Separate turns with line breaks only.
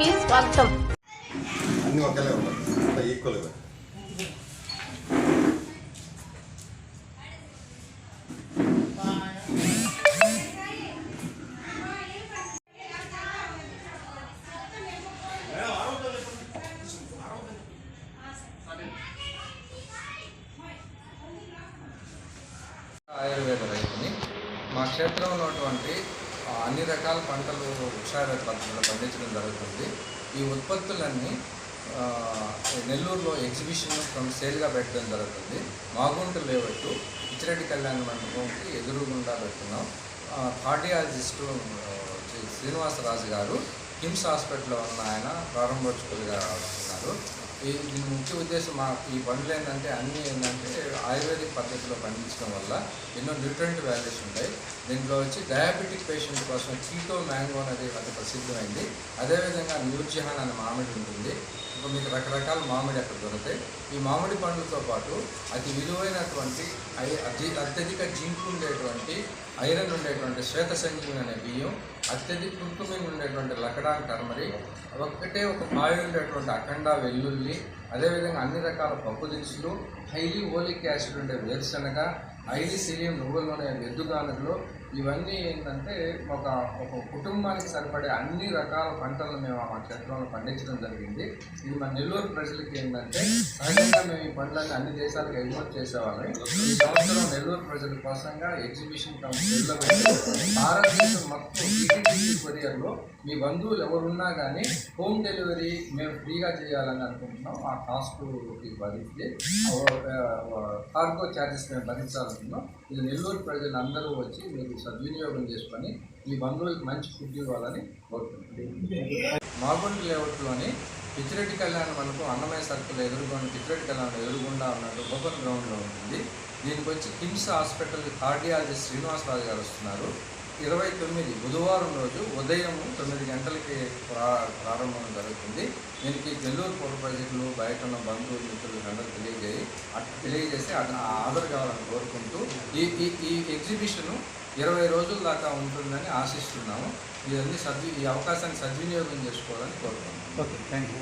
కి స్వాగతం.
అన్నీ ఒకేలే ఉంటాయి ఈక్వల్గా
ఆయుర్వేద రైతుని మా క్షేత్రంలో ఉన్నటువంటి అన్ని రకాల పంటలు వృక్షాయుర్వేద పద్ధతిలో పండించడం జరుగుతుంది. ఈ ఉత్పత్తులన్నీ నెల్లూరులో ఎగ్జిబిషన్ ఫ్రమ్ సేల్గా పెట్టడం జరుగుతుంది. మాగుంట లేవట్టు ఇచ్చిరెడ్డి కళ్యాణ మండపంకి ఎదురుగుండా పెడుతున్నాం. కార్డియాలజిస్టు శ్రీనివాసరాజు గారు కిమ్స్ హాస్పిటల్లో ఉన్న ఆయన ప్రారంభోత్సకులుగా ఉన్నారు ఈ దీని ముఖ్య ఉద్దేశం మా ఈ పండ్లు ఏంటంటే అన్నీ ఏంటంటే ఆయుర్వేదిక్ పద్ధతిలో పండించడం వల్ల ఎన్నో న్యూట్రెంట్ వాల్యూస్ ఉంటాయి. దీంట్లో వచ్చి డయాబెటిక్ పేషెంట్ కోసం కీటో మ్యాంగో అనేది అతి ప్రసిద్ధమైంది. అదేవిధంగా న్యూర్జిహాన్ అనే మామిడి ఉంటుంది. ఇప్పుడు మీకు రకరకాల మామిడి అక్కడ దొరుకుతాయి. ఈ మామిడి పండ్లతో పాటు అతి విలువైనటువంటి ఐ- అతి అత్యధిక జింక్ ఉండేటువంటి ఐరన్ ఉండేటువంటి శ్వేత సంజీవని అనే బియ్యం అత్యధిక కుర్కుమిన్ ఉండేటువంటి లకడాన్ టర్మరి ఒక్కటే ఒక పాయి ఉండేటువంటి అఖండ వెల్లుల్లి అదేవిధంగా అన్ని రకాల పప్పు దినుసులు హైలీ ఓలిక్ యాసిడ్ ఉండే వేరుశనగ హైలీ సీలియం నువ్వుల నూనె ఎద్దుగానులు ఇవన్నీ ఏంటంటే ఒక ఒక కుటుంబానికి సరిపడే అన్ని రకాల పంటలను మేము మా క్షేత్రంలో పండించడం జరిగింది. ఇది మన నెల్లూరు ప్రజలకి ఏంటంటే సహజంగా మేము ఈ పండ్లన్నీ అన్ని దేశాలకు ఎగుమతి చేసేవాళ్ళం. ఈ సంవత్సరం నెల్లూరు ప్రజల కోసంగా ఎగ్జిబిషన్ కంపెనీలో భారతదేశం మొత్తం కొరియర్లో మీ బంధువులు ఎవరున్నా కానీ హోమ్ డెలివరీ మేము ఫ్రీగా చేయాలని అనుకుంటున్నాం. ఆ కాస్ట్ భరించి కార్గో ఛార్జెస్ మేము భరించాలనుకున్నాం ఇది నెల్లూరు ప్రజలు అందరూ వచ్చి మీరు సద్వినియోగం చేసుకొని మీ బంధువులకు మంచి ఫుడ్ ఇవ్వాలని కోరుకుంటున్నాం మాగుంట లేఅవుట్లోని పిచ్చిరెడ్డి కళ్యాణం మనకు అన్నమయ్య సర్కిల్ ఎదురుగా పిచ్చిరెడ్డి కళ్యాణం ఎదురుగుండా ఉన్నట్టు ఓపెన్ గ్రౌండ్లో ఉంటుంది దీనికి వచ్చి కిమ్స్ హాస్పిటల్ కార్డియాలజిస్ట్ శ్రీనివాసరాజు గారు వస్తున్నారు. ఇరవై తొమ్మిది బుధవారం రోజు ఉదయం తొమ్మిది గంటలకి ప్రా ప్రారంభం జరుగుతుంది. దీనికి నెల్లూరు పౌర ప్రజలు బయట ఉన్న బంధువులు మిత్రులు అందరూ తెలియజేయి అటు తెలియజేసి అట్ ఆధార్ కావాలని కోరుకుంటూ ఈ ఈ ఈ ఎగ్జిబిషను ఇరవై రోజుల దాకా ఉంటుందని ఆశిస్తున్నాము. ఇవన్నీ సద్వి ఈ అవకాశాన్ని సద్వినియోగం చేసుకోవాలని కోరుకుంటున్నాము.
Okay thank you